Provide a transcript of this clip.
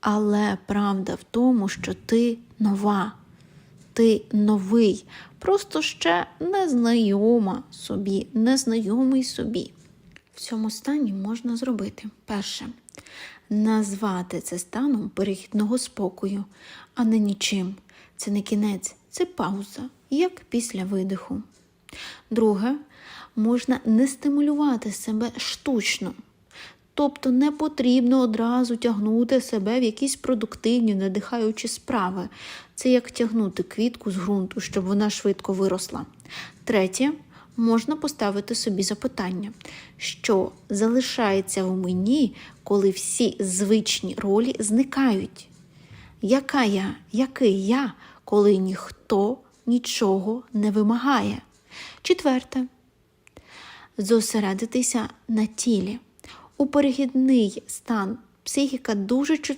Але правда в тому, що ти нова, ти новий, просто ще незнайома собі, незнайомий собі. В цьому стані можна зробити перше назвати це станом перехідного спокою, а не нічим. Це не кінець, це пауза, як після видиху. Друге, можна не стимулювати себе штучно. Тобто не потрібно одразу тягнути себе в якісь продуктивні, надихаючі справи. Це як тягнути квітку з ґрунту, щоб вона швидко виросла. Третє, можна поставити собі запитання, що залишається в мені, коли всі звичні ролі зникають. Яка я, який я, коли ніхто нічого не вимагає? Четверте, зосередитися на тілі. У перехідний стан. Психіка дуже чутливо